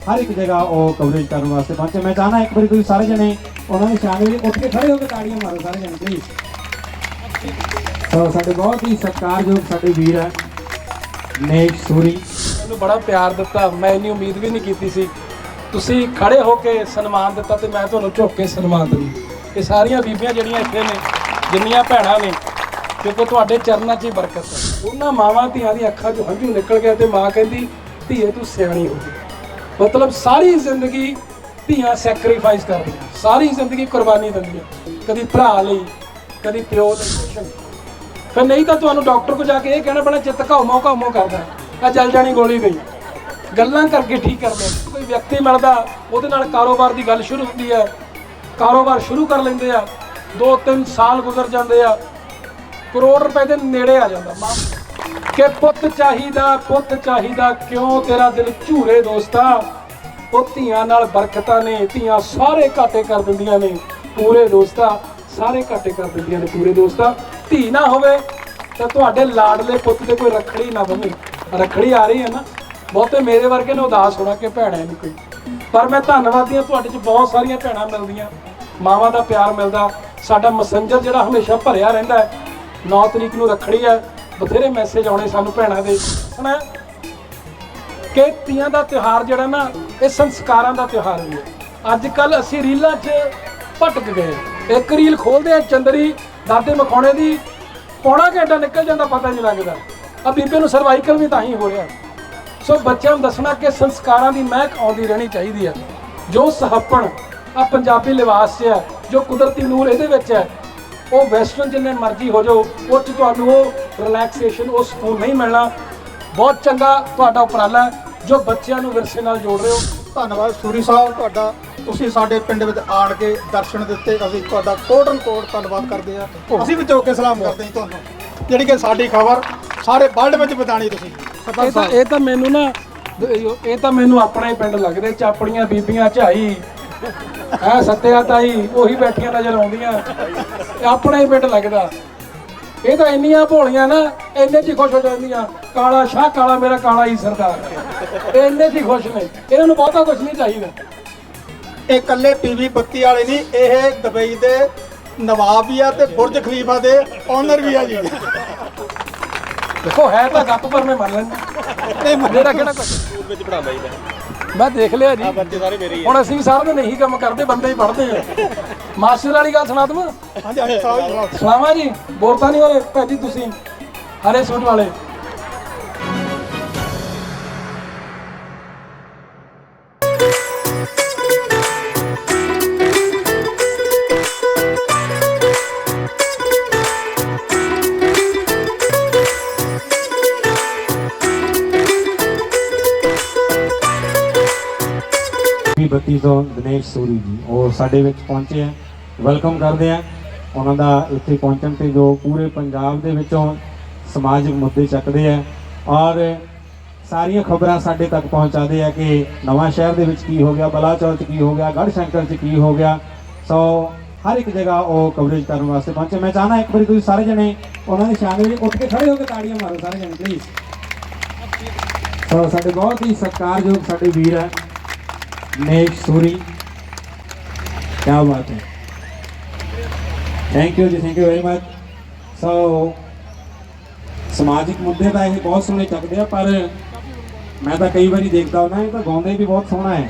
ਹਰ ਇੱਕ ਜਗ੍ਹਾ ਉਹ ਕਵਰੇਜ ਕਰਨ ਵਾਸਤੇ ਪਹੁੰਚੇ। ਮੈਂ ਚਾਹਨਾ ਇੱਕ ਵਾਰੀ ਤੁਸੀਂ ਸਾਰੇ ਜਣੇ ਉਹਨਾਂ ਦੇ ਸ਼ਾਮਿਲ ਉੱਠ ਕੇ ਖੜੇ ਹੋ ਕੇ ਤਾੜੀਆਂ ਮਾਰੋ ਸਾਰੇ ਜਣੇ ਪਲੀਜ਼ ਸੋ ਸਾਡੇ ਬਹੁਤ ਹੀ ਸਤਿਕਾਰਯੋਗ ਸਾਡੇ ਵੀਰ ਹੈ ਨੇਸ਼ ਸੂਰੀ। ਮੈਨੂੰ ਬੜਾ ਪਿਆਰ ਦਿੱਤਾ, ਮੈਂ ਇੰਨੀ ਉਮੀਦ ਵੀ ਨਹੀਂ ਕੀਤੀ ਸੀ। ਤੁਸੀਂ ਖੜੇ ਹੋ ਕੇ ਸਨਮਾਨ ਦਿੱਤਾ ਤੇ ਮੈਂ ਤੁਹਾਨੂੰ ਝੁੱਕ ਕੇ ਸਨਮਾਨ ਦਿੰਦੀ। ਇਹ ਸਾਰੀਆਂ ਬੀਬੀਆਂ ਜਿਹੜੀਆਂ ਇੱਥੇ ਨੇ, ਜਿੰਨੀਆਂ ਭੈਣਾਂ ਨੇ, ਕਿਉਂਕਿ ਤੁਹਾਡੇ ਚਰਨਾਂ 'ਚ ਹੀ ਬਰਕਤ ਹੈ। ਉਹਨਾਂ ਮਾਵਾਂ ਧੀਆਂ ਦੀ ਅੱਖਾਂ 'ਚੋਂ ਹੰਝੂ ਨਿਕਲ ਗਿਆ ਤੇ ਮਾਂ ਕਹਿੰਦੀ, ਧੀਏ, ਤੂੰ ਸਿਆਣੀ ਹੋ ਗਈ। ਮਤਲਬ ਸਾਰੀ ਜ਼ਿੰਦਗੀ ਧੀਆਂ ਸੈਕਰੀਫਾਈਸ ਕਰਦੀਆਂ ਸਾਰੀ ਜ਼ਿੰਦਗੀ ਕੁਰਬਾਨੀ ਦਿੰਦੀਆਂ। ਕਦੀ ਭਰਾ ਲਈ, ਕਦੀ ਪਿਓ ਲਈ। ਫਿਰ ਨਹੀਂ ਤਾਂ ਤੁਹਾਨੂੰ ਡਾਕਟਰ ਕੋ ਜਾ ਕੇ ਇਹ ਕਹਿਣਾ ਪੈਣਾ ਚਿੱਤ ਘਾਉਮੋ ਘਾਉਮੋ ਕਰਦਾ। ਆ ਜਲ ਜਾਣੀ ਗੋਲੀ ਗਈ। ਗੱਲਾਂ ਕਰਕੇ ਠੀਕ ਕਰਦੇ ਕੋਈ ਵਿਅਕਤੀ ਮਿਲਦਾ ਉਹਦੇ ਨਾਲ ਕਾਰੋਬਾਰ ਦੀ ਗੱਲ ਸ਼ੁਰੂ ਹੁੰਦੀ ਹੈ ਕਾਰੋਬਾਰ ਸ਼ੁਰੂ ਕਰ ਲੈਂਦੇ ਆ। 2-3 ਸਾਲ ਗੁਜ਼ਰ ਜਾਂਦੇ ਆ। ਕਰੋੜ ਰੁਪਏ ਦੇ ਨੇੜੇ ਆ ਜਾਂਦਾ। ਮਾਂ, ਕਿ ਪੁੱਤ ਚਾਹੀਦਾ ਪੁੱਤ ਚਾਹੀਦਾ, ਕਿਉਂ ਤੇਰਾ ਦਿਲ ਝੂਰੇ ਦੋਸਤਾ? ਉਹ ਧੀਆਂ ਨਾਲ ਬਰਕਤਾਂ ਨੇ, ਧੀਆਂ ਸਾਰੇ ਘਾਟੇ ਕਰ ਦਿੰਦੀਆਂ ਨੇ। ਪੂਰੇ ਦੋਸਤਾ ਸਾਰੇ ਘਾਟੇ ਕਰ ਦਿੰਦੀਆਂ ਨੇ, ਪੂਰੇ ਦੋਸਤਾ। ਧੀ ਨਾ ਹੋਵੇ ਤਾਂ ਤੁਹਾਡੇ ਲਾਡਲੇ ਪੁੱਤ ਦੇ ਕੋਈ ਰੱਖੜੀ ਨਾ ਬਣੇ। ਰੱਖੜੀ ਆ ਰਹੀ ਹੈ ਨਾ। ਬਹੁਤੇ ਮੇਰੇ ਵਰਗੇ ਨੇ ਉਦਾਸ ਹੋਣਾ ਕਿ ਭੈਣਾਂ ਨੂੰ ਕੋਈ। ਪਰ ਮੈਂ ਧੰਨਵਾਦੀ ਹਾਂ, ਤੁਹਾਡੇ ਚ ਬਹੁਤ ਸਾਰੀਆਂ ਭੈਣਾਂ ਮਿਲਦੀਆਂ। ਮਾਵਾਂ ਦਾ ਪਿਆਰ ਮਿਲਦਾ। ਸਾਡਾ ਮੈਸੇਂਜਰ ਜਿਹੜਾ ਹਮੇਸ਼ਾ ਭਰਿਆ ਰਹਿੰਦਾ ਹੈ। 9 ਤਰੀਕ ਨੂੰ ਰੱਖੜੀ ਹੈ। ਬਥੇਰੇ ਮੈਸੇਜ ਆਉਣੇ ਸਾਨੂੰ ਭੈਣਾਂ ਦੇ। ਸੁਣਾ ਕਿ ਤੀਆਂ ਦਾ ਤਿਉਹਾਰ ਜਿਹੜਾ ਨਾ ਇਹ ਸੰਸਕਾਰਾਂ ਦਾ ਤਿਉਹਾਰ ਵੀ ਹੈ। ਅੱਜ ਕੱਲ ਅਸੀਂ ਰੀਲਾਂ 'ਚ ਭਟਕ ਗਏ ਇੱਕ ਰੀਲ ਖੋਲਦੇ ਆ ਚੰਦਰੀ ਦਾਦੇ ਮਖੌਣੇ ਦੀ, ਪੌਣਾ ਘੰਟਾ ਨਿਕਲ ਜਾਂਦਾ, ਪਤਾ ਨਹੀਂ ਲੱਗਦਾ। ਆ ਬੀਬੇ ਨੂੰ ਸਰਵਾਈਕਲ ਵੀ ਤਾਂ ਹੀ ਹੋ ਰਿਹਾ। ਸੋ ਬੱਚਿਆਂ ਨੂੰ ਦੱਸਣਾ ਕਿ ਸੰਸਕਾਰਾਂ ਦੀ ਮਹਿਕ ਆਉਂਦੀ ਰਹਿਣੀ ਚਾਹੀਦੀ ਹੈ। ਜੋ ਸਹੱਪਣ ਆ ਪੰਜਾਬੀ ਲਿਬਾਸ 'ਚ ਹੈ, ਜੋ ਕੁਦਰਤੀ ਨੂਰ ਇਹਦੇ ਵਿੱਚ ਹੈ, ਉਹ ਵੈਸਟਰਨ ਜਿੰਨੇ ਮਰਜ਼ੀ ਹੋ ਜਾਓ ਉਹ 'ਚ ਤੁਹਾਨੂੰ ਉਹ ਰਿਲੈਕਸੇਸ਼ਨ ਉਹ ਸਕੂਨ ਨਹੀਂ ਮਿਲਣਾ। ਬਹੁਤ ਚੰਗਾ ਤੁਹਾਡਾ ਉਪਰਾਲਾ ਹੈ। ਜੋ ਬੱਚਿਆਂ ਨੂੰ ਵਿਰਸੇ ਨਾਲ ਜੋੜ ਰਹੇ ਹੋ ਧੰਨਵਾਦ ਸੂਰੀ ਸਾਹਿਬ ਤੁਹਾਡਾ। ਤੁਸੀਂ ਸਾਡੇ ਪਿੰਡ ਵਿੱਚ ਆਣ ਕੇ ਦਰਸ਼ਨ ਦਿੱਤੇ ਅਸੀਂ ਤੁਹਾਡਾ ਕੋਟਨ ਕੋਟ ਧੰਨਵਾਦ ਕਰਦੇ ਆ ਅਸੀਂ ਵੀ ਚੌਕੇ ਸਲਾਮ ਕਰਦੇ ਹਾਂ ਤੁਹਾਨੂੰ। ਜਿਹੜੀ ਕਿ ਸਾਡੀ ਖਬਰ ਸਾਰੇ ਵਰਲਡ ਵਿੱਚ ਬਤਾਣੀ ਤੁਸੀਂ। ਇਹ ਤਾਂ ਇਹ ਤਾਂ ਮੈਨੂੰ ਨਾ ਇਹ ਤਾਂ ਮੈਨੂੰ ਆਪਣਾ ਹੀ ਪਿੰਡ ਲੱਗਦੇ ਚਾਪੜੀਆਂ ਬੀਬੀਆਂ ਝਾਈ। ਐ ਸੱਤਿਆ ਤਾਈ ਉਹੀ ਬੈਠੀਆਂ ਨਜ਼ਰ ਆਉਂਦੀਆਂ। ਆਪਣਾ ਹੀ ਪਿੰਡ ਲੱਗਦਾ। ਇਹ ਤਾਂ ਇੰਨੀਆਂ ਭੋਲੀਆਂ ਨਾ ਇੰਨੇ 'ਚ ਹੀ ਖੁਸ਼ ਹੋ ਜਾਂਦੀਆਂ। ਕਾਲਾ ਸ਼ਾਹ ਕਾਲਾ ਮੇਰਾ ਕਾਲਾ ਹੀ ਸਰਦਾਰ। ਇਹ ਇੰਨੇ 'ਚ ਹੀ ਖੁਸ਼ ਨੇ। ਇਹਨਾਂ ਨੂੰ ਬਹੁਤਾ ਕੁਝ ਨਹੀਂ ਚਾਹੀਦਾ। ਇਹ ਇਕੱਲੇ ਪੀਵੀ ਬੱਤੀ ਵਾਲੇ ਨਹੀਂ ਇਹ ਦੁਬਈ ਦੇ ਨਵਾਬ ਵੀ ਆ ਤੇ ਬੁਰਜ ਖਲੀਫਾ ਦੇ ਓਨਰ ਵੀ ਆ ਜੀ। ਦੇਖੋ ਹੈ ਤਾਂ ਗੱਪ ਪਰ ਮੈਂ ਮੰਨ ਲੈਂਦਾ। ਇਹ ਮੁੰਡੇ ਦਾ ਕਿਹੜਾ ਕੁਝ ਸਕੂਲ ਵਿੱਚ ਪੜਾਉਂਦਾ ਜੀ ਮੈਂ ਦੇਖ ਲਿਆ ਜੀ। ਬੱਚੇ ਸਾਰੇ ਮੇਰੇ ਹੀ ਹੁਣ ਅਸੀਂ ਵੀ ਸਾਰਾ ਦਿਨ ਇਹੀ ਕੰਮ ਕਰਦੇ ਬੰਦੇ ਹੀ ਪੜ੍ਹਦੇ ਆ। ਮਾਸਟਰ ਵਾਲੀ ਗੱਲ ਸੁਣਾ ਦਵਾਂ ਹਾਂਜੀ ਹਾਂਜੀ ਸਾਹਿਬ ਜੀ, ਸਾਹਿਬ ਸਲਾਮਾ ਜੀ? ਬੋਲਤਾ ਨਹੀਂ ਹੋਰੇ ਭਾਜੀ ਤੁਸੀਂ। ਹਰੇ ਸੂਟ ਵਾਲੇ। ਵੀ ਬੱਤੀ ਤੋਂ ਦਿਨੇਸ਼ ਸੂਰੀ ਜੀ ਉਹ ਸਾਡੇ ਵਿੱਚ ਪਹੁੰਚੇ ਆ। ਵੈਲਕਮ ਕਰਦੇ ਆ ਉਹਨਾਂ ਦਾ ਇੱਥੇ ਪਹੁੰਚਣ ਤੇ ਜੋ ਪੂਰੇ ਪੰਜਾਬ ਦੇ ਵਿੱਚੋਂ ਸਮਾਜਿਕ ਮੁੱਦੇ ਚੱਕਦੇ ਆ। ਔਰ ਸਾਰੀਆਂ ਖਬਰਾਂ ਸਾਡੇ ਤੱਕ ਪਹੁੰਚਾਦੇ ਆ ਕਿ ਨਵਾਂ ਸ਼ਹਿਰ ਦੇ ਵਿੱਚ ਕੀ ਹੋ ਗਿਆ, ਬਲਾਚੌਰ 'ਚ ਕੀ ਹੋ ਗਿਆ ਗੜ੍ਹ ਸ਼ੰਕਰ 'ਚ ਕੀ ਹੋ ਗਿਆ। ਸੋ ਹਰ ਇੱਕ ਜਗ੍ਹਾ ਉਹ ਕਵਰੇਜ ਕਰਨ ਵਾਸਤੇ ਪਹੁੰਚੇ। ਮੈਂ ਚਾਹਨਾ ਇੱਕ ਵਾਰੀ ਤੁਸੀਂ ਸਾਰੇ ਜਣੇ ਉਹਨਾਂ ਦੇ ਸ਼ਾਮਿਲ ਉੱਠ ਕੇ ਖੜੇ ਹੋ ਕੇ ਤਾੜੀਆਂ ਮਾਰੋ ਸਾਰੇ ਜਣੇ ਪਲੀਜ਼ ਸੋ ਸਾਡੇ ਬਹੁਤ ਹੀ ਸਤਿਕਾਰਯੋਗ ਸਾਡੇ ਵੀਰ ਹੈ ਨੇਸ਼ ਸੂਰੀ। ਕੀ ਬਾਤ ਹੈ। Thank you ji thank you very much so ਸਮਾਜਿਕ ਮੁੱਦੇ ਤਾਂ ਇਹ ਬਹੁਤ ਸੋਹਣੇ ਚੱਕਦੇ ਆ, ਪਰ ਮੈਂ ਤਾਂ ਕਈ ਵਾਰੀ ਦੇਖਦਾ ਹੁੰਦਾ, ਇਹ ਤਾਂ ਗਾਉਂਦੇ ਵੀ ਬਹੁਤ ਸੋਹਣਾ ਹੈ।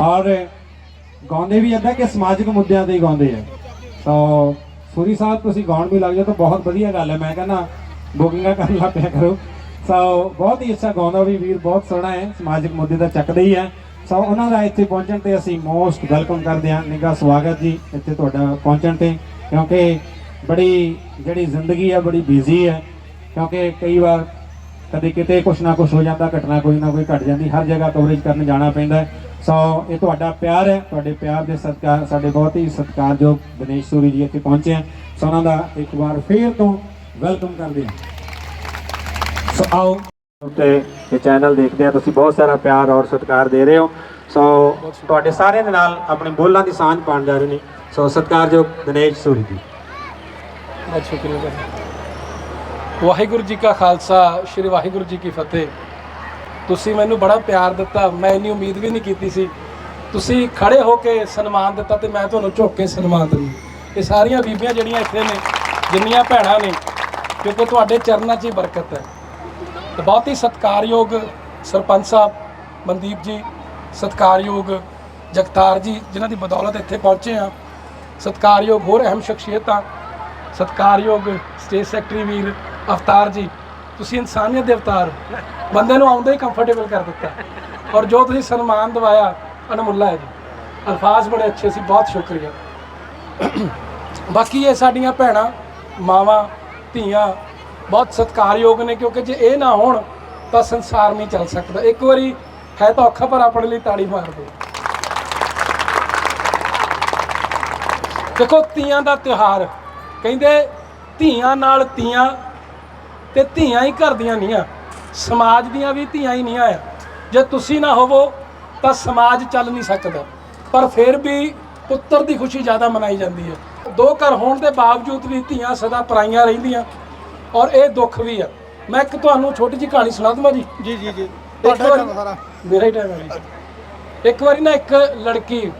ਔਰ ਗਾਉਂਦੇ ਵੀ ਏਦਾਂ ਕਿ ਸਮਾਜਿਕ ਮੁੱਦਿਆਂ ਤੇ ਹੀ ਗਾਉਂਦੇ ਆ। ਸੋ ਸੂਰੀ ਸਾਹਿਬ, ਤੁਸੀਂ ਗਾਉਣ ਵੀ ਲੱਗ ਜਾਓ ਤਾਂ ਬਹੁਤ ਵਧੀਆ ਗੱਲ ਹੈ। ਮੈਂ ਕਹਿੰਦਾ, ਬੁਕਿੰਗਾਂ ਕਰਨ ਲੱਗ ਪਿਆ ਕਰੋ। ਸੋ ਬਹੁਤ ਹੀ ਅੱਛਾ ਗਾਉਂਦਾ ਵੀ ਵੀਰ, ਬਹੁਤ ਸੋਹਣਾ ਹੈ। ਸਮਾਜਿਕ ਮੁੱਦੇ ਤਾਂ ਚੱਕਦੇ ਹੀ ਹੈ ਸੋ ਉਹਨਾਂ ਦਾ ਇੱਥੇ ਪਹੁੰਚਣ ਤੇ ਅਸੀਂ ਮੋਸਟ ਵੈਲਕਮ ਕਰਦੇ ਹਾਂ। ਨਿੱਘਾ ਸਵਾਗਤ ਜੀ ਇੱਥੇ ਤੁਹਾਡਾ ਪਹੁੰਚਣ ਤੇ, ਕਿਉਂਕਿ ਬੜੀ ਜਿਹੜੀ ਜ਼ਿੰਦਗੀ ਹੈ ਬੜੀ ਬਿਜ਼ੀ ਹੈ ਕਿਉਂਕਿ ਕਈ ਵਾਰ ਕਦੇ ਕਿਤੇ ਕੁਛ ਨਾ ਕੁਛ ਹੋ ਜਾਂਦਾ, ਘਟਨਾ ਕੋਈ ਨਾ ਕੋਈ ਘਟ ਜਾਂਦੀ, ਹਰ ਜਗ੍ਹਾ ਕਵਰੇਜ ਕਰਨ ਜਾਣਾ ਪੈਂਦਾ। ਸੋ ਇਹ ਤੁਹਾਡਾ ਪਿਆਰ ਹੈ, ਤੁਹਾਡੇ ਪਿਆਰ ਦੇ ਸਦਕਾ ਸਾਡੇ ਬਹੁਤ ਹੀ ਸਤਿਕਾਰਯੋਗ ਦਿਨੇਸ਼ ਸੂਰੀ ਜੀ ਇੱਥੇ ਪਹੁੰਚੇ ਹਨ ਸੋ ਉਹਨਾਂ ਦਾ ਇੱਕ ਵਾਰ ਫੇਰ ਤੋਂ ਵੈਲਕਮ ਕਰਦੇ ਹਾਂ। ਸੋ ਆਓ। ਤੇ ਇਹ ਚੈਨਲ ਦੇਖਦੇ ਆ। ਤੁਸੀਂ ਬਹੁਤ ਸਾਰਾ ਪਿਆਰ ਔਰ ਸਤਿਕਾਰ ਦੇ ਰਹੇ ਹੋ। ਸੋ ਤੁਹਾਡੇ ਸਾਰਿਆਂ ਦੇ ਨਾਲ ਆਪਣੇ ਬੋਲਾਂ ਦੀ ਸਾਂਝ ਪਾਉਣ ਜਾ ਰਹੇ ਨੇ। ਸੋ ਸਤਿਕਾਰਯੋਗ ਦਿਨੇਸ਼ ਸੂਰੀ ਜੀ। ਬਹੁਤ ਸ਼ੁਕਰੀਆ ਜੀ। ਵਾਹਿਗੁਰੂ ਜੀ ਕਾ ਖਾਲਸਾ, ਸ੍ਰੀ ਵਾਹਿਗੁਰੂ ਜੀ ਕੀ ਫਤਿਹ। ਤੁਸੀਂ ਮੈਨੂੰ ਬੜਾ ਪਿਆਰ ਦਿੱਤਾ। ਮੈਂ ਇੰਨੀ ਉਮੀਦ ਵੀ ਨਹੀਂ ਕੀਤੀ ਸੀ। ਤੁਸੀਂ ਖੜੇ ਹੋ ਕੇ ਸਨਮਾਨ ਦਿੱਤਾ ਤੇ ਮੈਂ ਤੁਹਾਨੂੰ ਝੁੱਕ ਕੇ ਸਨਮਾਨ ਦਿੰਦੀ। ਇਹ ਸਾਰੀਆਂ ਬੀਬੀਆਂ ਜਿਹੜੀਆਂ ਇੱਥੇ ਨੇ, ਜਿੰਨੀਆਂ ਭੈਣਾਂ ਨੇ, ਕਿਉਂਕਿ ਤੁਹਾਡੇ ਚਰਨਾਂ 'ਚ ਹੀ ਬਰਕਤ ਹੈ। ਤੇ ਬਹੁਤ ਹੀ ਸਤਿਕਾਰਯੋਗ ਸਰਪੰਚ ਸਾਹਿਬ ਮਨਦੀਪ ਜੀ, ਸਤਿਕਾਰਯੋਗ ਜਗਤਾਰ ਜੀ, ਜਿਨ੍ਹਾਂ ਦੀ ਬਦੌਲਤ ਇੱਥੇ ਪਹੁੰਚੇ ਆ ਸਤਿਕਾਰਯੋਗ ਹੋਰ ਅਹਿਮ ਸ਼ਖਸੀਅਤਾਂ, ਸਤਿਕਾਰਯੋਗ ਸਟੇਟ ਸੈਕਟਰੀ ਵੀਰ ਅਵਤਾਰ ਜੀ, ਤੁਸੀਂ ਇਨਸਾਨੀਅਤ ਦੇ ਅਵਤਾਰ ਬੰਦੇ ਨੂੰ ਆਉਂਦੇ ਹੀ ਕੰਫਰਟੇਬਲ ਕਰ ਦਿੱਤਾ। ਔਰ ਜੋ ਤੁਸੀਂ ਸਨਮਾਨ ਦਿਵਾਇਆ, ਅਨਮੁੱਲਾ ਹੈ ਜੀ। ਅਲਫਾਜ਼ ਬੜੇ ਅੱਛੇ ਸੀ, ਬਹੁਤ ਸ਼ੁਕਰੀਆ। ਬਾਕੀ ਇਹ ਸਾਡੀਆਂ ਭੈਣਾਂ, ਮਾਵਾਂ, ਧੀਆਂ ਬਹੁਤ ਸਤਿਕਾਰਯੋਗ ਨੇ, ਕਿਉਂਕਿ ਜੇ ਇਹ ਨਾ ਹੋਣ ਤਾਂ ਸੰਸਾਰ ਨਹੀਂ ਚੱਲ ਸਕਦਾ। ਇੱਕ ਵਾਰੀ ਹੈ ਤਾਂ ਔਖਾ, ਪਰ ਆਪਣੇ ਲਈ ਤਾੜੀ ਮਾਰ ਦਿਓ। ਦੇਖੋ, ਤੀਆਂ ਦਾ ਤਿਉਹਾਰ, ਕਹਿੰਦੇ ਧੀਆਂ ਨਾਲ ਤੀਆਂ ਤੇ ਧੀਆਂ ਹੀ ਘਰ ਦੀਆਂ ਨਹੀਂ ਆ, ਸਮਾਜ ਦੀਆਂ ਵੀ ਧੀਆਂ ਹੀ ਨਹੀਂ ਆ। ਜੇ ਤੁਸੀਂ ਨਾ ਹੋਵੋ ਤਾਂ ਸਮਾਜ ਚੱਲ ਨਹੀਂ ਸਕਦਾ। ਪਰ ਫਿਰ ਵੀ ਪੁੱਤਰ ਦੀ ਖੁਸ਼ੀ ਜ਼ਿਆਦਾ ਮਨਾਈ ਜਾਂਦੀ ਹੈ। ਦੋ ਘਰ ਹੋਣ ਦੇ ਬਾਵਜੂਦ ਵੀ ਧੀਆਂ ਸਦਾ ਪਰਾਈਆਂ ਰਹਿੰਦੀਆਂ। ਔਰ ਇਹ ਦੁੱਖ ਵੀ ਆ। ਮੈਂ ਇੱਕ ਤੁਹਾਨੂੰ ਛੋਟੀ ਜਿਹੀ ਕਹਾਣੀ ਸੁਣਾ ਦਵਾਂ ਜੀ? ਜੀ ਜੀ ਜੀ। ਤੁਹਾਡਾ ਵਾਰੀ- ਕੰਮ ਸਾਰਾ। ਮੇਰਾ ਹੀ ਟਾਈਮ ਹੈ ਜੀ। ਇੱਕ ਵਾਰੀ ਨਾ ਇੱਕ ਲੜਕੀ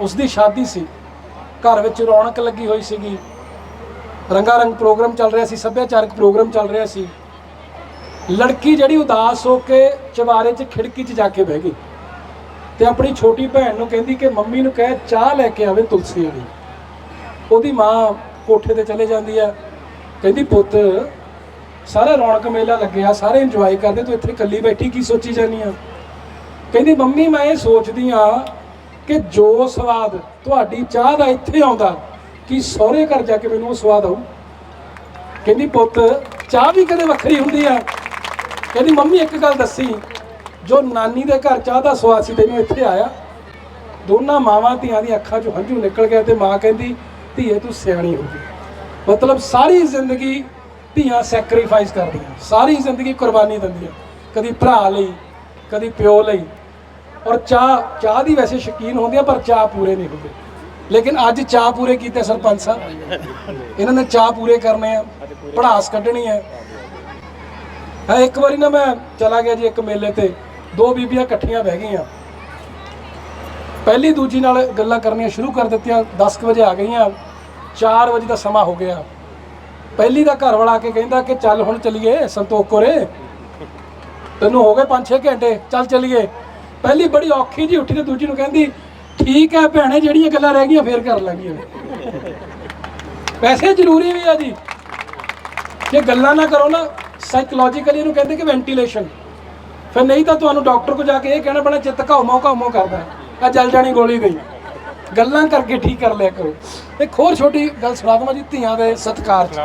ਉਸ ਦੀ ਸ਼ਾਦੀ ਸੀ। ਘਰ ਵਿੱਚ ਰੌਣਕ ਲੱਗੀ ਹੋਈ ਸੀਗੀ। ਰੰਗਾ ਰੰਗ ਪ੍ਰੋਗਰਾਮ ਚੱਲ ਰਿਹਾ ਸੀ ਸੱਭਿਆਚਾਰਕ ਪ੍ਰੋਗਰਾਮ ਚੱਲ ਰਿਹਾ ਸੀ। ਲੜਕੀ ਜਿਹੜੀ ਉਦਾਸ ਹੋ ਕੇ ਚਵਾਰੇ 'ਚ ਖਿੜਕੀ 'ਚ ਜਾ ਕੇ ਬਹਿ ਗਈ ਤੇ ਆਪਣੀ ਛੋਟੀ ਭੈਣ ਨੂੰ ਕਹਿੰਦੀ ਕਿ ਮੰਮੀ ਨੂੰ ਕਹਿ ਚਾਹ ਲੈ ਕੇ ਆਵੇ ਤੁਲਸੀ ਵਾਲੀ। ਉਹਦੀ ਮਾਂ ਕੋਠੇ ਤੇ ਚਲੇ ਜਾਂਦੀ ਆ ਕਹਿੰਦੀ, ਪੁੱਤ, ਸਾਰਾ ਰੌਣਕ ਮੇਲਾ ਲੱਗਿਆ, ਸਾਰੇ ਇੰਜੋਏ ਕਰਦੇ, ਤੂੰ ਇੱਥੇ ਇਕੱਲੀ ਬੈਠੀ ਕੀ ਸੋਚੀ ਜਾਨੀ ਆ? ਕਹਿੰਦੀ, ਮੰਮੀ, ਮੈਂ ਇਹ ਸੋਚਦੀ ਆ ਕਿ ਜੋ ਸਵਾਦ ਤੁਹਾਡੀ ਚਾਹ ਦਾ ਇੱਥੇ ਆਉਂਦਾ, ਕਿ ਸਹੁਰੇ ਘਰ ਜਾ ਕੇ ਮੈਨੂੰ ਉਹ ਸਵਾਦ ਆਊ? ਕਹਿੰਦੀ, ਪੁੱਤ, ਚਾਹ ਵੀ ਕਦੇ ਵੱਖਰੀ ਹੁੰਦੀ ਆ। ਕਹਿੰਦੀ, ਮੰਮੀ, ਇੱਕ ਗੱਲ ਦੱਸੀ, ਜੋ ਨਾਨੀ ਦੇ ਘਰ ਚਾਹ ਦਾ ਸਵਾਦ ਸੀ, ਤੈਨੂੰ ਇੱਥੇ ਆਇਆ? ਦੋਨਾਂ ਮਾਵਾਂ ਧੀਆਂ ਦੀਆਂ ਅੱਖਾਂ 'ਚੋਂ ਹੰਝੂ ਨਿਕਲ ਗਿਆ ਤੇ ਮਾਂ ਕਹਿੰਦੀ, ਧੀਏ, ਤੂੰ ਸਿਆਣੀ ਹੋ ਗਈ। ਮਤਲਬ ਸਾਰੀ ਜ਼ਿੰਦਗੀ ਧੀਆਂ ਸੈਕਰੀਫਾਈਸ ਕਰਦੀਆਂ, ਸਾਰੀ ਜ਼ਿੰਦਗੀ ਕੁਰਬਾਨੀ ਦਿੰਦੀਆਂ, ਕਦੀ ਭਰਾ ਲਈ, ਕਦੀ ਪਿਓ ਲਈ। ਔਰ ਚਾਹ ਚਾਹ ਦੀ ਵੈਸੇ ਸ਼ੌਕੀਨ ਆ, ਪਰ ਚਾਹ ਪੂਰੇ ਨਹੀਂ ਹੁੰਦੇ। ਲੇਕਿਨ ਅੱਜ ਚਾਹ ਪੂਰੇ ਕੀਤੇ ਸਰਪੰਚ ਸਾਹਿਬ। ਇਹਨਾਂ ਨੇ ਚਾਹ ਪੂਰੇ ਕਰਨੇ ਆ, ਪੜਾਸ ਕੱਢਣੀ ਹੈ ਹਾਂ, ਇੱਕ ਵਾਰੀ ਨਾ ਮੈਂ ਚਲਾ ਗਿਆ ਜੀ ਇੱਕ ਮੇਲੇ ਤੇ। ਦੋ ਬੀਬੀਆਂ ਇਕੱਠੀਆਂ ਬਹਿ ਗਈਆਂ। ਪਹਿਲੀ ਦੂਜੀ ਨਾਲ ਗੱਲਾਂ ਕਰਨੀਆਂ ਸ਼ੁਰੂ ਕਰ ਦਿੱਤੀਆਂ 10 ਕੁ ਵਜੇ ਆ ਗਈਆਂ। 4 ਵਜੇ ਦਾ ਸਮਾਂ ਹੋ ਗਿਆ। ਪਹਿਲੀ ਦਾ ਘਰ ਵਾਲਾ ਆ ਕੇ ਕਹਿੰਦਾ ਕਿ ਚੱਲ ਹੁਣ ਚਲੀਏ ਸੰਤੋਖ ਕੋਰੇ। ਤੈਨੂੰ ਹੋ ਗਏ 5-6 ਘੰਟੇ, ਚੱਲ ਚਲੀਏ। ਪਹਿਲੀ ਬੜੀ ਔਖੀ ਜੀ ਉੱਠੀ ਤੇ ਦੂਜੀ ਨੂੰ ਕਹਿੰਦੀ, ਠੀਕ ਹੈ ਭੈਣੇ, ਜਿਹੜੀਆਂ ਗੱਲਾਂ ਰਹਿ ਗਈਆਂ ਫੇਰ ਕਰ ਲਾਂਗੇ ਪੈਸੇ ਜ਼ਰੂਰੀ ਵੀ ਆ ਜੀ। ਜੇ ਗੱਲਾਂ ਨਾ ਕਰੋ ਨਾ ਸਾਈਕੋਲੋਜੀਕਲੀ ਇਹਨੂੰ ਕਹਿੰਦੇ ਕਿ ਵੈਂਟੀਲੇਸ਼ਨ ਫਿਰ ਨਹੀਂ ਤਾਂ ਤੁਹਾਨੂੰ ਡਾਕਟਰ ਕੋ ਜਾ ਕੇ ਇਹ ਕਹਿਣਾ ਪੈਣਾ, ਚਿੱਤ ਘਾਉ ਘਾਉ ਕਰਦਾ। ਆ ਜਲ ਜਾਣੀ ਗੋਲੀ ਗਈ। ਗੱਲਾਂ ਕਰਕੇ ਠੀਕ ਕਰ ਲਿਆ ਕਰੋ। ਇੱਕ ਹੋਰ ਛੋਟੀ ਗੱਲ ਸੁਣਾ ਦਵਾਂ ਜੀ ਧੀਆਂ ਦੇ ਸਤਿਕਾਰ ਚ।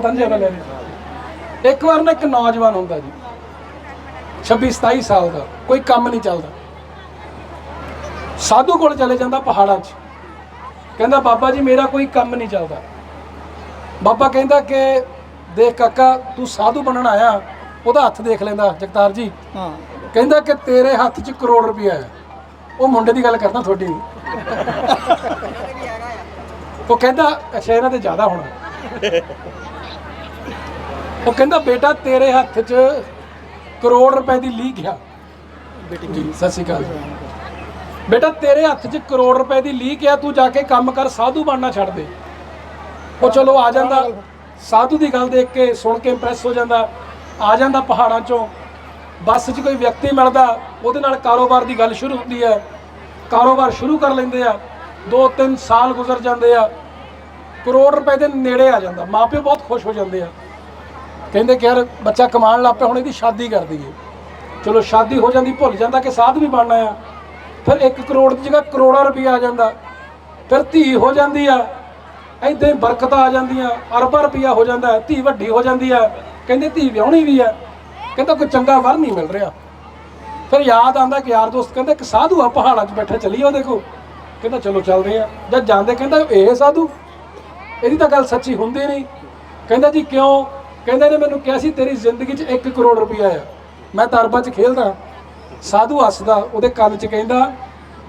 ਤਾਂ ਜ਼ਿਆਦਾ ਲੈ ਲਈ। ਇੱਕ ਵਾਰ ਨਾ ਇੱਕ ਨੌਜਵਾਨ ਹੁੰਦਾ ਜੀ 26 27 ਸਾਲ ਦਾ ਕੋਈ ਕੰਮ ਨਹੀਂ ਚੱਲਦਾ। ਸਾਧੂ ਕੋਲ ਚਲੇ ਜਾਂਦਾ ਪਹਾੜਾਂ 'ਚ। ਕਹਿੰਦਾ ਬਾਬਾ ਜੀ ਮੇਰਾ ਕੋਈ ਕੰਮ ਨਹੀਂ ਚੱਲਦਾ। ਬਾਬਾ ਕਹਿੰਦਾ ਕਿ ਦੇਖ ਕਾਕਾ ਤੂੰ ਸਾਧੂ ਬਣਨ ਆਇਆ ਉਹਦਾ ਹੱਥ ਦੇਖ ਲੈਂਦਾ ਜਗਤਾਰ ਜੀ। ਹਾਂ। ਕਹਿੰਦਾ ਕਿ ਤੇਰੇ ਹੱਥ 'ਚ ਕਰੋੜ ਰੁਪਇਆ ਹੈ। ਉਹ ਮੁੰਡੇ ਦੀ ਗੱਲ ਕਰਦਾ ਤੁਹਾਡੀ। ਉਹ ਕਹਿੰਦਾ, ਅੱਛਾ, ਇਹਨਾਂ ਤੇ ਜ਼ਿਆਦਾ ਹੋਣਾ। ਉਹ ਕਹਿੰਦਾ, ਬੇਟਾ, ਤੇਰੇ ਹੱਥ 'ਚ ਕਰੋੜ ਰੁਪਏ ਦੀ ਲੀਕ ਆ। ਜੀ ਸਤਿ ਸ਼੍ਰੀ ਅਕਾਲ। ਬੇਟਾ, ਤੇਰੇ ਹੱਥ 'ਚ ਕਰੋੜ ਰੁਪਏ ਦੀ ਲੀਕ ਆ, ਤੂੰ ਜਾ ਕੇ ਕੰਮ ਕਰ, ਸਾਧੂ ਬਣਨਾ ਛੱਡ ਦੇ। ਉਹ ਚਲੋ ਆ ਜਾਂਦਾ। ਸਾਧੂ ਦੀ ਗੱਲ ਦੇਖ ਕੇ ਸੁਣ ਕੇ ਇੰਪ੍ਰੈਸ ਹੋ ਜਾਂਦਾ। ਆ ਜਾਂਦਾ ਪਹਾੜਾਂ 'ਚੋਂ। ਬੱਸ 'ਚ ਕੋਈ ਵਿਅਕਤੀ ਮਿਲਦਾ, ਉਹਦੇ ਨਾਲ ਕਾਰੋਬਾਰ ਦੀ ਗੱਲ ਸ਼ੁਰੂ ਹੁੰਦੀ ਹੈ। ਕਾਰੋਬਾਰ ਸ਼ੁਰੂ ਕਰ ਲੈਂਦੇ ਆ। 2-3 ਸਾਲ ਗੁਜ਼ਰ ਜਾਂਦੇ ਆ। ਕਰੋੜ ਰੁਪਏ ਦੇ ਨੇੜੇ ਆ ਜਾਂਦਾ। ਮਾਪੇ ਬਹੁਤ ਖੁਸ਼ ਹੋ ਜਾਂਦੇ ਆ। ਕਹਿੰਦੇ ਕਿ ਯਾਰ ਬੱਚਾ ਕਮਾਉਣ ਲੱਗ ਪਿਆ, ਹੁਣ ਇਹਦੀ ਸ਼ਾਦੀ ਕਰ ਦਈਏ। ਚਲੋ ਸ਼ਾਦੀ ਹੋ ਜਾਂਦੀ, ਭੁੱਲ ਜਾਂਦਾ ਕਿ ਸਾਧ ਵੀ ਬਣਨਾ ਆ। ਫਿਰ 1 ਕਰੋੜ ਦੀ ਜਗ੍ਹਾ ਕਰੋੜਾਂ ਰੁਪਏ ਆ ਜਾਂਦਾ। ਫਿਰ ਧੀ ਹੋ ਜਾਂਦੀ ਆ। ਏਦਾਂ ਹੀ ਬਰਕਤਾਂ ਆ ਜਾਂਦੀਆਂ। ਅਰਬਾਂ ਰੁਪਈਆ ਹੋ ਜਾਂਦਾ। ਧੀ ਵੱਡੀ ਹੋ ਜਾਂਦੀ ਆ। ਕਹਿੰਦੇ ਧੀ ਵਿਆਹਣੀ ਵੀ ਆ। ਕਹਿੰਦਾ ਕੋਈ ਚੰਗਾ ਵਰ ਨਹੀਂ ਮਿਲ ਰਿਹਾ। ਫਿਰ ਯਾਦ ਆਂਦਾ ਕਿ ਯਾਰ ਦੋਸਤ ਕਹਿੰਦਾ ਇੱਕ ਸਾਧੂ ਆ ਪਹਾੜਾਂ 'ਚ ਬੈਠਾ, ਚੱਲੀਏ ਉਹਦੇ ਕੋਲ। ਕਹਿੰਦਾ ਚਲੋ ਚੱਲਦੇ ਆ ਜਦ ਜਾਂਦੇ ਕਹਿੰਦਾ ਇਹ ਸਾਧੂ। ਇਹਦੀ ਤਾਂ ਗੱਲ ਸੱਚੀ ਹੁੰਦੀ ਨਹੀਂ। ਕਹਿੰਦਾ ਜੀ ਕਿਉਂ? ਕਹਿੰਦਾ ਨੇ ਮੈਨੂੰ ਕਿਹਾ ਸੀ ਤੇਰੀ ਜ਼ਿੰਦਗੀ 'ਚ 1 ਕਰੋੜ ਰੁਪਇਆ ਆ। ਮੈਂ ਤਾਂ ਅਰਬਾਂ 'ਚ ਖੇਲਦਾ। ਸਾਧੂ ਹੱਸਦਾ, ਉਹਦੇ ਕੰਨ 'ਚ ਕਹਿੰਦਾ,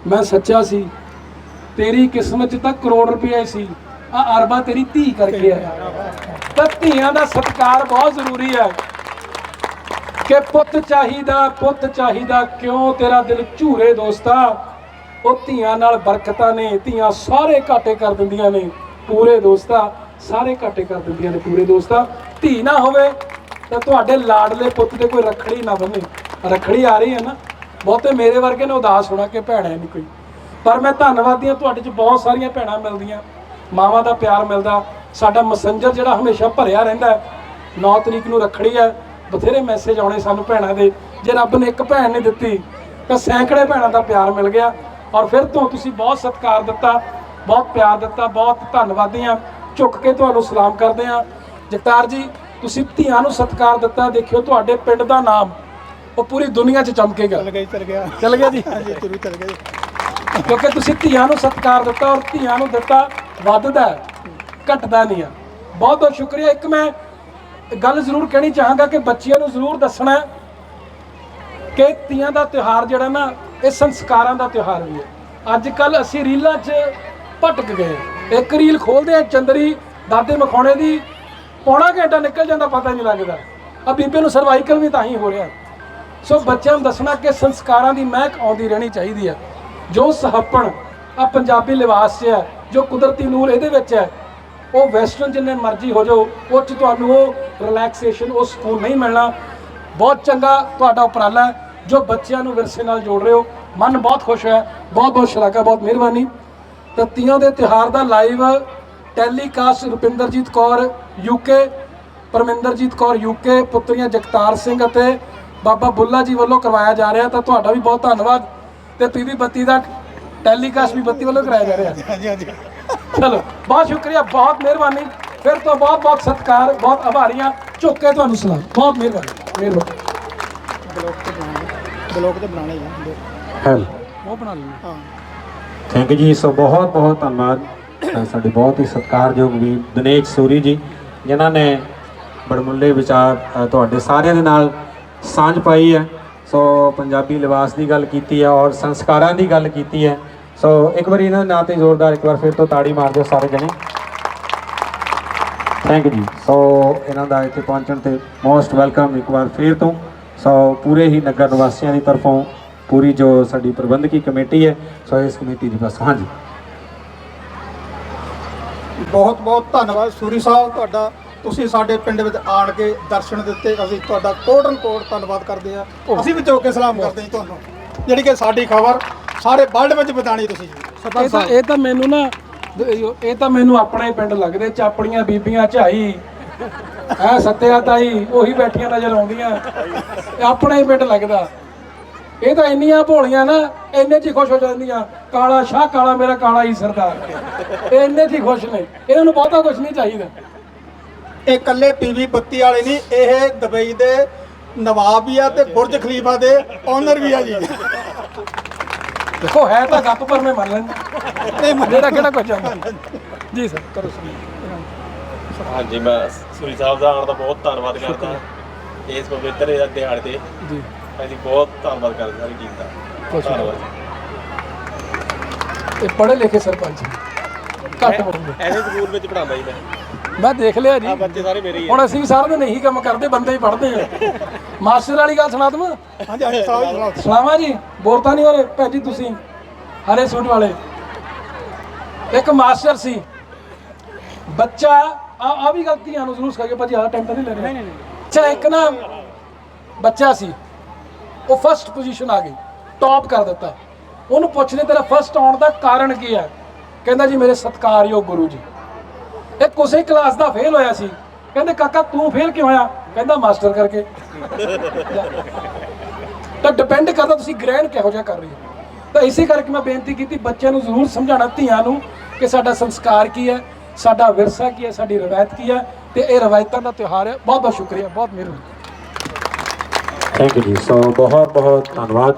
ਮੈਂ ਸੱਚਾ ਸੀ। ਤੇਰੀ ਕਿਸਮਤ 'ਚ ਤਾਂ ਕਰੋੜ ਰੁਪਇਆ ਸੀ। ਆ ਅਰਬਾਂ ਤੇਰੀ ਧੀ ਕਰਕੇ ਆਇਆ। ਤਾਂ ਧੀਆਂ ਦਾ ਸਤਿਕਾਰ ਬਹੁਤ ਜ਼ਰੂਰੀ ਹੈ। ਕਿ ਪੁੱਤ ਚਾਹੀਦਾ ਪੁੱਤ ਚਾਹੀਦਾ ਕਿਉਂ ਤੇਰਾ ਦਿਲ ਝੂਰੇ ਦੋਸਤਾ? ਉਹ ਧੀਆਂ ਨਾਲ ਬਰਕਤਾਂ ਨੇ, ਧੀਆਂ ਸਾਰੇ ਘਾਟੇ ਕਰ ਦਿੰਦੀਆਂ ਨੇ, ਪੂਰੇ ਦੋਸਤਾ, ਸਾਰੇ ਘਾਟੇ ਕਰ ਦਿੰਦੀਆਂ ਨੇ, ਪੂਰੇ ਦੋਸਤਾ। ਧੀ ਨਾ ਹੋਵੇ ਤਾਂ ਤੁਹਾਡੇ ਲਾਡਲੇ ਪੁੱਤ ਦੇ ਕੋਈ ਰੱਖੜੀ ਨਾ ਬੰਨੇ। ਰੱਖੜੀ ਆ ਰਹੀ ਹੈ ਨਾ, ਬਹੁਤੇ ਮੇਰੇ ਵਰਗੇ ਨੇ ਉਦਾਸ ਹੋਣਾ ਕਿ ਭੈਣਾ ਨਹੀਂ ਕੋਈ। ਪਰ ਮੈਂ ਧੰਨਵਾਦੀ ਹਾਂ ਤੁਹਾਡੇ ਚ ਬਹੁਤ ਸਾਰੀਆਂ ਭੈਣਾਂ ਮਿਲਦੀਆਂ। ਮਾਵਾਂ ਦਾ ਪਿਆਰ ਮਿਲਦਾ। ਸਾਡਾ ਮੈਸੇਂਜਰ ਜਿਹੜਾ ਹਮੇਸ਼ਾ ਭਰਿਆ ਰਹਿੰਦਾ ਹੈ। 9 ਤਰੀਕ ਨੂੰ ਰੱਖੜੀ ਹੈ। ਬਥੇਰੇ ਮੈਸੇਜ ਆਉਣੇ ਸਾਨੂੰ ਭੈਣਾਂ ਦੇ। ਜੇ ਰੱਬ ਨੇ ਇੱਕ ਭੈਣ ਨਹੀਂ ਦਿੱਤੀ ਤਾਂ ਸੈਂਕੜੇ ਭੈਣਾਂ ਦਾ ਪਿਆਰ ਮਿਲ ਗਿਆ। ਔਰ ਫਿਰ ਤੋਂ ਤੁਸੀਂ ਬਹੁਤ ਸਤਿਕਾਰ ਦਿੱਤਾ ਬਹੁਤ ਪਿਆਰ ਦਿੱਤਾ ਬਹੁਤ ਧੰਨਵਾਦੀ ਹਾਂ ਝੁੱਕ ਕੇ ਤੁਹਾਨੂੰ ਸਲਾਮ ਕਰਦੇ ਹਾਂ। ਜਗਤਾਰ ਜੀ ਤੁਸੀਂ ਧੀਆਂ ਨੂੰ ਸਤਿਕਾਰ ਦਿੱਤਾ। ਦੇਖਿਓ ਤੁਹਾਡੇ ਪਿੰਡ ਦਾ ਨਾਮ। ਉਹ ਪੂਰੀ ਦੁਨੀਆ 'ਚ ਚਮਕੇਗਾ। ਚੱਲ ਗਈ ਚੱਲ ਗਿਆ। ਚੱਲ ਗਿਆ ਜੀ? ਹਾਂਜੀ ਤੁਰੂ ਚੱਲ ਗਈ ਕਿਉਂਕਿ ਤੁਸੀਂ ਧੀਆਂ ਨੂੰ ਸਤਿਕਾਰ ਦਿੱਤਾ ਔਰ ਧੀਆਂ ਨੂੰ ਦਿੱਤਾ ਵੱਧਦਾ ਘਟਦਾ ਨਹੀਂ ਆ ਬਹੁਤ ਬਹੁਤ ਸ਼ੁਕਰੀਆ। ਇੱਕ ਮੈਂ ਗੱਲ ਜ਼ਰੂਰ ਕਹਿਣੀ ਚਾਹਾਂਗਾ ਕਿ ਬੱਚਿਆਂ ਨੂੰ ਜ਼ਰੂਰ ਦੱਸਣਾ ਕਿ ਤੀਆਂ ਦਾ ਤਿਉਹਾਰ ਜਿਹੜਾ ਨਾ, ਇਹ ਸੰਸਕਾਰਾਂ ਦਾ ਤਿਉਹਾਰ ਵੀ ਹੈ। ਅੱਜ ਕੱਲ ਅਸੀਂ ਰੀਲਾਂ 'ਚ ਭਟਕ ਗਏ ਇੱਕ ਰੀਲ ਖੋਲਦੇ ਆ, ਚੰਦਰੀ ਦਾਦੇ ਮਖੌਣੇ ਦੀ, ਪੌਣਾ ਘੰਟਾ ਨਿਕਲ ਜਾਂਦਾ, ਪਤਾ ਨਹੀਂ ਲੱਗਦਾ। ਆ ਬੀਬੇ ਨੂੰ ਸਰਵਾਈਕਲ ਵੀ ਤਾਂ ਹੀ ਹੋ ਰਿਹਾ। ਸੋ ਬੱਚਿਆਂ ਨੂੰ ਦੱਸਣਾ ਕਿ ਸੰਸਕਾਰਾਂ ਦੀ ਮਹਿਕ ਆਉਂਦੀ ਰਹਿਣੀ ਚਾਹੀਦੀ ਹੈ। ਜੋ ਸਹੱਪਣ ਆ ਪੰਜਾਬੀ ਲਿਬਾਸ 'ਚ ਹੈ, ਜੋ ਕੁਦਰਤੀ ਨੂਰ ਇਹਦੇ ਵਿੱਚ ਹੈ ਉਹ ਵੈਸਟਰਨ ਜਿੰਨੇ ਮਰਜ਼ੀ ਹੋ ਜਾਓ ਉਹ 'ਚ ਤੁਹਾਨੂੰ ਉਹ ਰਿਲੈਕਸੇਸ਼ਨ ਉਹ ਸਕੂਨ ਨਹੀਂ ਮਿਲਣਾ। ਬਹੁਤ ਚੰਗਾ ਤੁਹਾਡਾ ਉਪਰਾਲਾ ਹੈ, ਜੋ ਬੱਚਿਆਂ ਨੂੰ ਵਿਰਸੇ ਨਾਲ ਜੋੜ ਰਹੇ ਹੋ। ਮਨ ਬਹੁਤ ਖੁਸ਼ ਹੋਇਆ ਬਹੁਤ ਬਹੁਤ ਸ਼ਲਾਘਾ, ਬਹੁਤ ਮਿਹਰਬਾਨੀ। ਤਾਂ ਤੀਆਂ ਦੇ ਤਿਹਾਰ ਦਾ live telecast Rupinderjit Kaur UK Parminderjit Kaur UK ਪੁੱਤਰੀਆਂ Jagtar Singh ਅਤੇ ਬਾਬਾ ਬੁੱਲਾ ਜੀ ਵੱਲੋਂ ਕਰਵਾਇਆ ਜਾ ਰਿਹਾ, ਤਾਂ ਤੁਹਾਡਾ ਵੀ ਬਹੁਤ ਧੰਨਵਾਦ। ਤੇ ਪੀਵੀ ਬੱਤੀ ਦਾ ਟੈਲੀਕਾਸਟ ਵੀ ਬੱਤੀ ਵੱਲੋਂ ਕਰਾਇਆ ਜਾ ਰਿਹਾ। ਹਾਂਜੀ ਹਾਂਜੀ। ਚਲੋ ਬਹੁਤ ਸ਼ੁਕਰੀਆ ਬਹੁਤ ਮਿਹਰਬਾਨੀ। ਫਿਰ ਤੋਂ ਬਹੁਤ ਬਹੁਤ ਸਤਿਕਾਰ ਬਹੁਤ ਆਭਾਰੀਆਂ। ਝੁੱਕ ਕੇ ਤੁਹਾਨੂੰ ਸਲਾਮ। ਬਹੁਤ ਮਿਹਰਬਾਨੀ ਮਿਹਰਬਾਨੀ। ਬਲੌਕ ਤੇ ਬਣਾਉਣਾ ਬਲੌਕ ਤੇ ਬਣਾਉਣਾ ਹੀ ਹੈ ਹੈਲ। ਉਹ ਬਣਾ ਲੈਣਾ ਹਾਂ। ਥੈਂਕ ਯੂ ਜੀ ਸੋ ਬਹੁਤ ਬਹੁਤ ਧੰਨਵਾਦ। ਸਾਡੇ ਬਹੁਤ ਹੀ ਸਤਿਕਾਰਯੋਗ ਵੀ ਦਿਨੇਸ਼ ਸੂਰੀ ਜੀ ਜਿਨ੍ਹਾਂ ਨੇ ਬੜਮੁੱਲੇ ਵਿਚਾਰ ਤੁਹਾਡੇ ਸਾਰਿਆਂ ਦੇ ਨਾਲ ਸਾਂਝ ਪਾਈ ਹੈ। ਸੋ ਪੰਜਾਬੀ ਲਿਬਾਸ ਦੀ ਗੱਲ ਕੀਤੀ ਹੈ ਔਰ ਸੰਸਕਾਰਾਂ ਦੀ ਗੱਲ ਕੀਤੀ ਹੈ। ਸੋ ਇੱਕ ਵਾਰੀ ਇਹਨਾਂ ਦੇ ਨਾਂ ਤੇ ਜ਼ੋਰਦਾਰ ਇੱਕ ਵਾਰ ਫਿਰ ਤੋਂ ਤਾੜੀ ਮਾਰ ਦਿਓ ਸਾਰੇ ਜਣੇ। ਥੈਂਕ ਯੂ ਜੀ। ਸੋ ਇਹਨਾਂ ਦਾ ਇੱਥੇ ਪਹੁੰਚਣ ਤੇ ਮੋਸਟ ਵੈਲਕਮ ਇੱਕ ਵਾਰ ਫਿਰ ਤੋਂ। ਸੋ ਪੂਰੇ ਹੀ ਨਗਰ ਨਿਵਾਸੀਆਂ ਦੀ ਤਰਫੋਂ ਪੂਰੀ ਜੋ ਸਾਡੀ ਪ੍ਰਬੰਧਕੀ ਕਮੇਟੀ ਹੈ ਸੋ ਇਸ ਕਮੇਟੀ ਦੀ ਬਸ, ਹਾਂਜੀ। ਬਹੁਤ ਬਹੁਤ ਧੰਨਵਾਦ ਸੂਰੀ ਸਾਹਿਬ ਤੁਹਾਡਾ। ਤੁਸੀਂ ਸਾਡੇ ਪਿੰਡ ਵਿੱਚ ਆਣ ਕੇ ਦਰਸ਼ਨ ਦਿੱਤੇ। ਅਸੀਂ ਤੁਹਾਡਾ ਕੋਟਨ ਕੋਟ ਧੰਨਵਾਦ ਕਰਦੇ ਆ ਅਸੀਂ ਵੀ ਚੌਕੇ ਸਲਾਮ ਕਰਦੇ ਹਾਂ ਤੁਹਾਨੂੰ। ਜਿਹੜੀ ਕਿ ਸਾਡੀ ਖਬਰ ਸਾਰੇ ਵਰਲਡ ਵਿੱਚ ਬਤਾਣੀ ਤੁਸੀਂ। ਜੀ ਇਹ ਤਾਂ ਸਾਹਿਬ ਇਹ ਤਾਂ ਮੈਨੂੰ ਨਾ ਇਹ ਤਾਂ ਮੈਨੂੰ ਆਪਣਾ ਹੀ ਪਿੰਡ ਲੱਗਦੇ ਚਾਪੜੀਆਂ ਬੀਬੀਆਂ ਝਾਈ ਐ ਸੱਤਿਆ ਤਾਈ ਉਹੀ ਬੈਠੀਆਂ ਨਜ਼ਰ ਆਉਂਦੀਆਂ। ਇਹ ਆਪਣਾ ਹੀ ਪਿੰਡ ਲੱਗਦਾ। ਇਹ ਤਾਂ ਇੰਨੀਆਂ ਭੋਲੀਆਂ ਨਾ ਇੰਨੇ 'ਚ ਹੀ ਖੁਸ਼ ਹੋ ਜਾਂਦੀਆਂ। ਕਾਲਾ ਸ਼ਾਹ ਕਾਲਾ ਮੇਰਾ ਕਾਲਾ ਹੀ ਸਰਦਾਰ। ਇਹ ਇੰਨੇ 'ਚ ਹੀ ਖੁਸ਼ ਨੇ। ਇਹਨਾਂ ਨੂੰ ਬਹੁਤਾ ਕੁਝ ਨਹੀਂ ਚਾਹੀਦਾ। ਇਹ ਇਕੱਲੇ ਪੀਵੀ ਬੱਤੀ ਵਾਲੇ ਨਹੀਂ ਇਹ ਦੁਬਈ ਦੇ ਨਵਾਬ ਵੀ ਆ ਤੇ ਬੁਰਜ ਖਲੀਫਾ ਦੇ ਓਨਰ ਵੀ ਆ ਜੀ। ਦੇਖੋ ਹੈ ਤਾਂ ਗੱਪ ਪਰ ਮੈਂ ਮੰਨ ਲੈਂਦਾ। ਨਹੀਂ ਮੰਨ- ਮੇਰਾ ਕਿਹੜਾ ਕੁਝ ਜਾਂਦਾ ਜੀ ਸਰ ਕਰੋ ਸਰ ਹਾਂਜੀ ਮੈਂ ਸੂਰੀ ਸਾਹਿਬ ਦਾ ਆਉਣ ਦਾ ਬਹੁਤ ਧੰਨਵਾਦ ਕਰਦਾ। ਇਸ ਪਵਿੱਤਰ ਦਿਹਾੜੇ ਤੇ ਜੀ। ਅਸੀਂ ਬਹੁਤ ਧੰਨਵਾਦ ਕਰਦੇ ਸਾਰੀ ਟੀਮ ਦਾ। ਧੰਨਵਾਦ ਇਹ ਪੜ੍ਹੇ ਲਿਖੇ ਸਰਪੰਚ। ਘੱਟ ਹੋਣਗੇ ਐਵੇਂ ਸਕੂਲ ਵਿੱਚ ਪੜਾਉਂਦਾ ਜੀ ਮੈਂ। ਮੈਂ ਦੇਖ ਲਿਆ ਜੀ। ਆ ਬੱਚੇ ਸਾਰੇ ਮੇਰੇ ਹੀ ਆ। ਹੁਣ ਅਸੀਂ ਵੀ ਸਾਰਾ ਦਿਨ ਇਹੀ ਕੰਮ ਕਰਦੇ ਬੰਦੇ ਹੀ ਪੜ੍ਹਦੇ ਆ। ਮਾਸਟਰ ਵਾਲੀ ਗੱਲ ਸੁਣਾ ਦਵਾਂ ਹਾਂਜੀ ਹਾਂਜੀ ਸਾਹਿਬ। ਸੁਣਾਵਾਂ ਜੀ? ਬੋਲ ਤਾਂ ਨਹੀਂ ਹੋ ਰਹੇ ਭੈਣ ਜੀ ਤੁਸੀਂ। ਹਰੇ ਸੂਟ ਵਾਲੇ। ਇੱਕ ਮਾਸਟਰ ਸੀ। ਬੱਚਾ ਆ ਆ ਵੀ ਗਲਤੀਆਂ ਨੂੰ ਜ਼ਰੂਰ ਸਿਖਾਈਏ ਭਾਜੀ ਆਹ ਟਾਈਮ ਤਾਂ ਨਹੀਂ ਲੈ ਰਹੇ। ਨਹੀਂ ਨਹੀਂ ਅੱਛਾ ਇੱਕ ਨਾ ਬੱਚਾ ਸੀ। ਉਹ ਫਸਟ ਪੋਜੀਸ਼ਨ ਆ ਗਈ। ਟੌਪ ਕਰ ਦਿੱਤਾ। ਉਹਨੂੰ ਪੁੱਛਦੇ ਤੇਰਾ ਫਸਟ ਆਉਣ ਦਾ ਕਾਰਨ ਕੀ ਹੈ ਕਹਿੰਦਾ ਜੀ ਮੇਰੇ ਸਤਿਕਾਰਯੋਗ ਗੁਰੂ ਜੀ। ਇਹ ਕਿਸੇ ਕਲਾਸ ਦਾ ਫੇਲ ਹੋਇਆ ਸੀ। ਕਹਿੰਦੇ, ਕਾਕਾ, ਤੂੰ ਫੇਲ ਕਿਉਂ ਹੋਇਆ? ਕਹਿੰਦਾ, ਮਾਸਟਰ ਕਰਕੇ। ਤਾਂ ਡਿਪੈਂਡ ਕਰਦਾ ਤੁਸੀਂ ਗ੍ਰਹਿਣ ਕਿਹੋ ਜਿਹਾ ਕਰ ਰਹੇ ਹੋ। ਤਾਂ ਇਸੇ ਕਰਕੇ ਮੈਂ ਬੇਨਤੀ ਕੀਤੀ, ਬੱਚਿਆਂ ਨੂੰ ਜ਼ਰੂਰ ਸਮਝਾਉਣਾ, ਧੀਆਂ ਨੂੰ, ਕਿ ਸਾਡਾ ਸੰਸਕਾਰ ਕੀ ਹੈ, ਸਾਡਾ ਵਿਰਸਾ ਕੀ ਹੈ, ਸਾਡੀ ਰਵਾਇਤ ਕੀ ਹੈ ਤੇ ਇਹ ਰਵਾਇਤਾਂ ਦਾ ਤਿਉਹਾਰ ਹੈ। ਬਹੁਤ ਬਹੁਤ ਸ਼ੁਕਰੀਆ, ਬਹੁਤ ਮਿਹਰਬਾਨੀ। ਥੈਂਕ ਯੂ ਜੀ। ਸੋ ਬਹੁਤ ਬਹੁਤ ਧੰਨਵਾਦ।